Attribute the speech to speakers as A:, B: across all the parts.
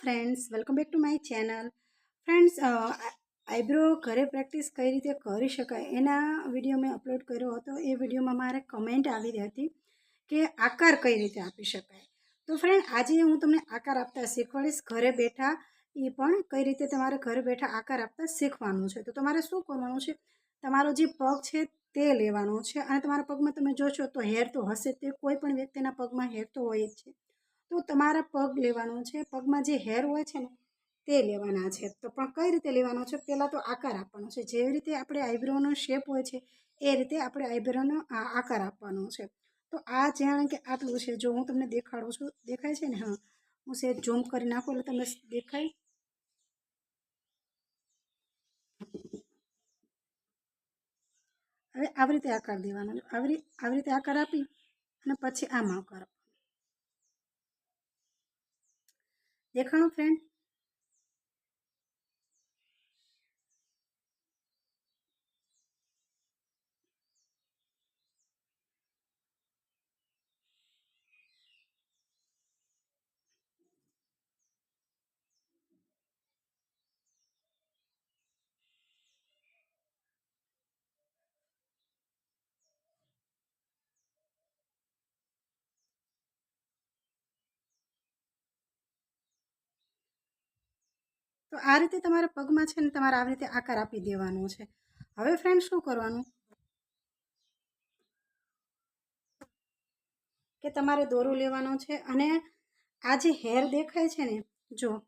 A: Friends welcome back to my channel friends eyebrow ઘરે practice કઈ રીતે કરી શકાય એના વીડિયો મેં અપલોડ કર્યો હતો. એ વિડીયોમાં મારે કમેન્ટ આવી હતી કે આકાર કઈ રીતે આપી શકાય. તો ફ્રેન્ડ આજે હું તમને આકાર આપતા શીખવાડીશ. ઘરે બેઠા એ પણ કઈ રીતે તમારે ઘરે બેઠા આકાર આપતા શીખવાનું છે. તો તમારે શું કરવાનું છે? તમારો જે પગ છે તે લેવાનો છે અને તમારા પગમાં તમે જોશો તો હેર તો હશે તે. કોઈ પણ વ્યક્તિના પગમાં હેર તો હોય જ છે. તો તમારા પગ લેવાનો છે. પગમાં જે હેર હોય છે ને, તે લેવાના છે. તો પણ કઈ રીતે લેવાનો છે? પહેલાં તો આકાર આપવાનો છે. જેવી રીતે આપણે આઈબ્રોનો શેપ હોય છે, એ રીતે આપણે આઈબ્રોનો આકાર આપવાનો છે. તો આ જાણે કે આટલું છે. જો હું તમને દેખાડું છું. દેખાય છે ને? હા. હું સે ઝૂમ કરી નાખું એટલે તમને દેખાય. હવે આવી રીતે આકાર દેવાનો. આવી આવી રીતે આકાર આપી અને પછી આમ આકાર આપવાનો દેખાણું ફ્રેન્ડ તો આ રીતે તમારા પગમાં છે ને તમારે આવી રીતે આકાર આપી દેવાનો છે. હવે ફ્રેન્ડ શું કરવાનું? કે તમારે દોરું લેવાનો છે અને આ જે હેર દેખાય છે ને, જો,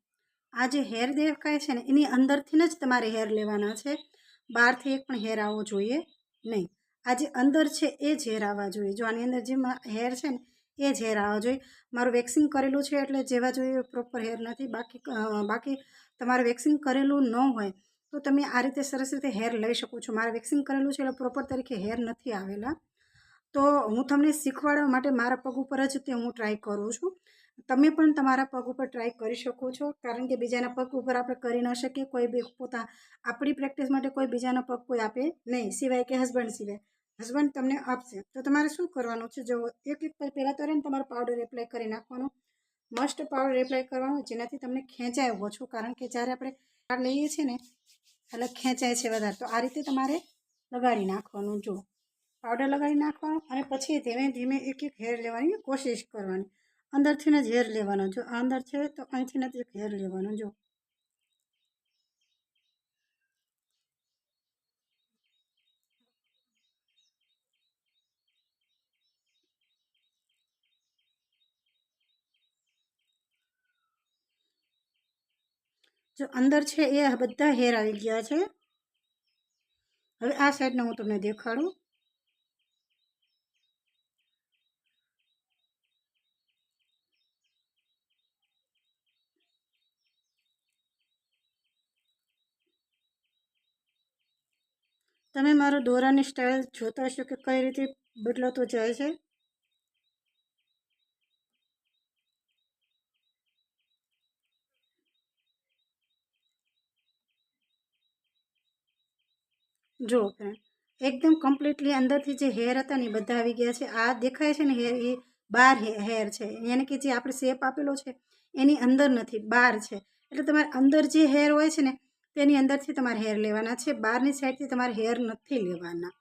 A: આ જે હેર દેખાય છે ને, એની અંદરથી જ તમારે હેર લેવાના છે. બહારથી એક પણ હેર આવવો જોઈએ નહીં. આ જે અંદર છે એ જ હેર આવવા જોઈએ. જો આની અંદર જે હેર છે ને એ જ હેર આવવા જોઈએ. મારું વેક્સિંગ કરેલું છે એટલે જેવા જોઈએ પ્રોપર હેર નથી. બાકી બાકી તમારે વેક્સિંગ કરેલું ન હોય તો તમે આ રીતે સરસ રીતે હેર લઈ શકો છો. મારે વેક્સિંગ કરેલું છે એટલે પ્રોપર તરીકે હેર નથી આવેલા. તો હું તમને શીખવાડવા માટે મારા પગ ઉપર જ તે હું ટ્રાય કરું છું. તમે પણ તમારા પગ ઉપર ટ્રાય કરી શકો છો. કારણ કે બીજાના પગ ઉપર આપણે કરી ન શકીએ. કોઈ બી પોતા આપણી પ્રેક્ટિસ માટે કોઈ બીજાના પગ કોઈ આપે નહીં. સિવાય કે હસબન્ડ સિવાય. હસબન્ડ તમને આપશે. તો તમારે શું કરવાનું છે? જો એક એક પહેલાં તો ને તમારો પાવડર એપ્લાય કરી નાખવાનો. મસ્ટ પાવડર એપ્લાય કરવાનો જેનાથી તમને ખેંચાય ઓછો કારણ કે જ્યારે આપણે પાવડર લઈએ છીએ ને, એટલે ખેંચાય છે વધારે. તો આ રીતે તમારે લગાડી નાખવાનું. જો, પાવડર લગાડી નાખવાનો અને પછી ધીમે ધીમે એક એક હેર લેવાની કોશિશ કરવાની. અંદરથી જ હેર લેવાનો. જો અંદર છે તો અહીંથી જ એક હેર લેવાનો. જો જો અંદર છે એ બધા હેર આવી ગયા છે. હવે આ સાઈડને હું તમને દેખાડું. તમે મારો દોરાની સ્ટાઇલ જોતા હશો કે કઈ રીતે બદલાતો જાય છે? જો ફ્રેન્ડ, એકદમ કમ્પ્લીટલી અંદરથી જે હેર હતા ને એ બધા આવી ગયા છે. આ દેખાય છે ને હેર એ બાર હેર છે. યાની કે જે આપણે શેપ આપેલો છે, એની અંદર નથી બહાર છે. એટલે તમારે અંદર જે હેર હોય છે ને, તેની અંદરથી તમારે હેર લેવાના છે. બહારની સાઈડથી તમારે હેર નથી લેવાના.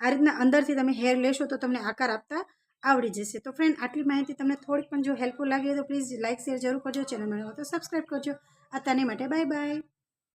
A: આ રીતના અંદરથી તમે હેર લેશો તો તમને આકાર આપતા આવડી જશે. તો ફ્રેન્ડ, આટલી માહિતી તમને થોડીક પણ જો હેલ્પફુલ લાગી હોય તો પ્લીઝ લાઇક શેર જરૂર કરજો. ચેનલ મળે તો સબસ્ક્રાઈબ કરજો. અત્યારની માટે બાય બાય